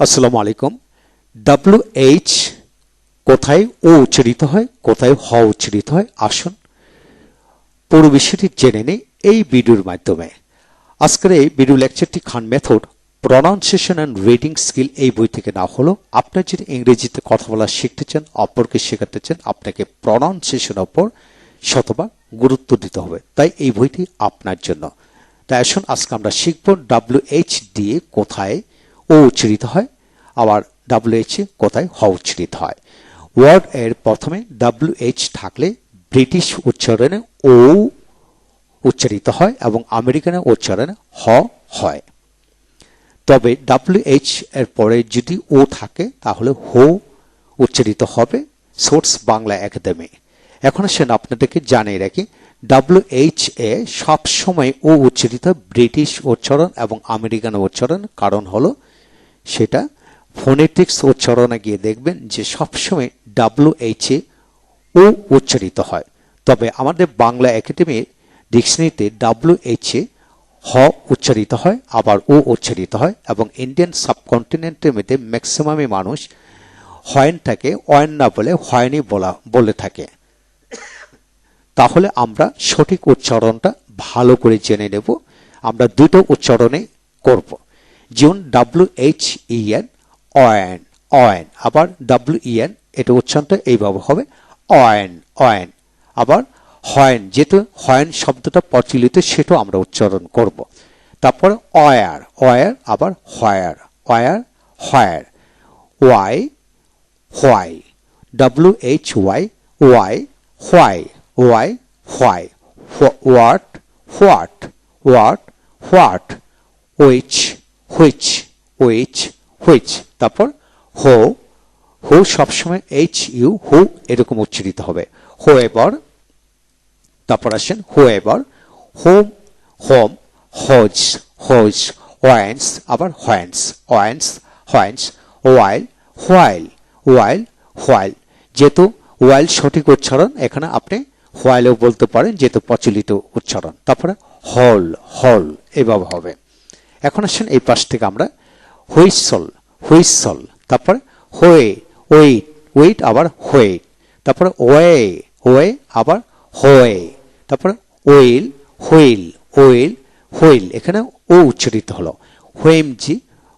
আসসালামু আলাইকুম। W H কোথায় ও উচ্চারিত হয়, কোথায় হ উচ্চারিত হয়, আসুন। পুরো বিষয়টি জেনে নেই এই ভিডিওর মাধ্যমে। আজকের এই ভিডিও লেকচারটি Khan method pronunciation and reading skill এই বই থেকে না হলো। আপনার যদি ইংরেজিতে কথা বলা শিখতে চান, অপরকে শেখাতে চান, আপনাকে প্রনাউন্সিয়েশন ওপর শতভাগ গুরুত্ব দিতে হবে। তাই এই বইটি আপনার জন্য। তাই আসুন, আজকে আমরা শিখব ডাব্লিউ এইচ দিয়ে কোথায় ও উচ্চারিত হয়, আবার ডাব্লিউ এইচ কোথায় হ উচ্চারিত হয়। ওয়ার্ড এর প্রথমে ডাব্লিউ এইচ থাকলে ব্রিটিশ উচ্চারণে ও উচ্চারিত হয় এবং আমেরিকানের উচ্চারণে হ হয়। তবে ডাব্লিউ এইচ এর পরে যদি ও থাকে, তাহলে হো উচ্চারিত হবে সোর্স বাংলা একাডেমি। এখন আসেন আপনাদেরকে জানিয়ে রাখি ডাব্লিউ এইচ এ সবসময় ও উচ্চারিত ব্রিটিশ উচ্চারণ এবং আমেরিকান উচ্চারণ কারণ হলো সেটা ফোনেটিক্স উচ্চারণে গিয়ে দেখবেন যে সবসময় ডাব্লিউ এইচ ও উচ্চারিত হয়। তবে আমাদের বাংলা একাডেমির ডিকশনারিতে ডাব্লিউ এইচ হ উচ্চারিত হয়, আবার ও উচ্চারিত হয় এবং ইন্ডিয়ান সাবকন্টিনেন্টের মধ্যে ম্যাক্সিমামই মানুষ হয়নটাকে অয়ন না বলে হয়নি বলা, বলে থাকে। তাহলে আমরা সঠিক উচ্চারণটা ভালো করে জেনে নেব। আমরা দুটো উচ্চারণে করব। যেমন W H E N when when আবার ডাব্লিউ ইএন এটা উচ্চারণটা এইভাবে হবে অয়েন অয়েন আবার হয়েন যেহেতু হয়েন শব্দটা প্রচলিত, সেটাও আমরা উচ্চারণ করব। তারপর অয়ার অয়ার আবার where where where why why W H Y why why why why what what what what which which which which তারপর হো, হু সবসময় এইচ ইউ হু এরকম উচ্চারিত হবে। হো তারপর আসেন হো এবার হোম হোম, হোজ হোজ আবার whence whence whence while while while while যেহেতু ওয়াইল সঠিক উচ্চারণ, এখানে আপনি হোয়াইলেও বলতে পারেন, যেহেতু প্রচলিত উচ্চারণ। তারপরে হল হল, এভাবে হবে। এখন আসেন এই পাশ থেকে আমরা হুইসল হুইসল, তারপর হোয়ে ওয়েট ওয়েট, আবার হোয়েট তারপর ওয়ে ওয়ে, আবার হোয়ে, তারপর ওয়েল, হুইল ওয়েল, হুইল, এখানে ও উচ্চারিত হলো। হুয়েমজি,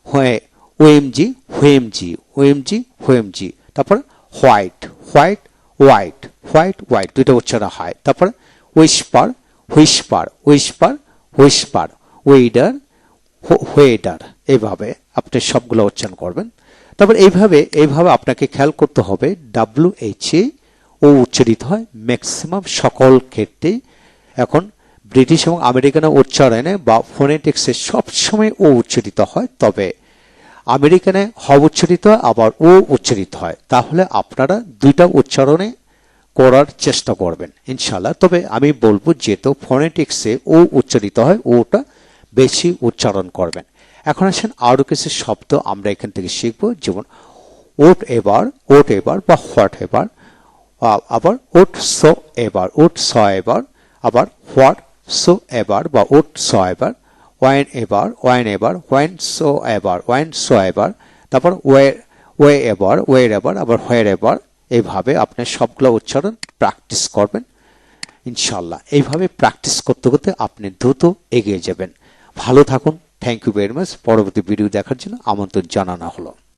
হয়ে ওএমজি হুয়েমজি ওএমজি হুয়েমজি, তারপর white white white white white, দুইটা উচ্চারণ হয়। তারপর whisper whisper whisper whisper, weather whether এইভাবে আপনি সবগুলো উচ্চারণ করবেন। তারপর এইভাবে এইভাবে আপনাকে খেয়াল করতে হবে ডাব্লিউ এইচ এ ও উচ্চারিত হয় ম্যাক্সিমাম সকল ক্ষেত্রেই এখন ব্রিটিশ এবং আমেরিকানের উচ্চারণে বা ফোনেটিক্সে সবসময় ও উচ্চারিত হয়, তবে আমেরিকানে হ উচ্চারিত হয় আবার ও উচ্চারিত হয়। তাহলে আপনারা দুইটা উচ্চারণে করার চেষ্টা করবেন ইনশাল্লাহ তবে আমি বলব, যেহেতু ফোনেটিক্সে ও উচ্চারিত হয়, ওটা বেশি উচ্চারণ করবেন। এখন আসেন আরও কিছু শব্দ আমরা এখান থেকে শিখব, যেমন ওট এবার ওট এবার বা হোয়াট এবার আবার ওট সো এবার, ওট স এবার, আবার হোয়াট সো এবার বা ওট স এবার, ওয়াইন এবার ওয়াইন এবার ওয়াইন সো এবার, ওয়াইন সো এবার, তারপর ওয়ে ওয়ে এবার, ওয়ের এবার, আবার হোয়ের এবার এইভাবে আপনি সবগুলো উচ্চারণ প্র্যাকটিস করবেন। ইনশাল্লাহ। এইভাবে প্র্যাকটিস করতে করতে আপনি দ্রুত এগিয়ে যাবেন। ভালো থাকুন। থ্যাংক ইউ ভেরি মাচ পরবর্তী ভিডিও দেখার জন্য আমন্ত্রণ জানানো হলো।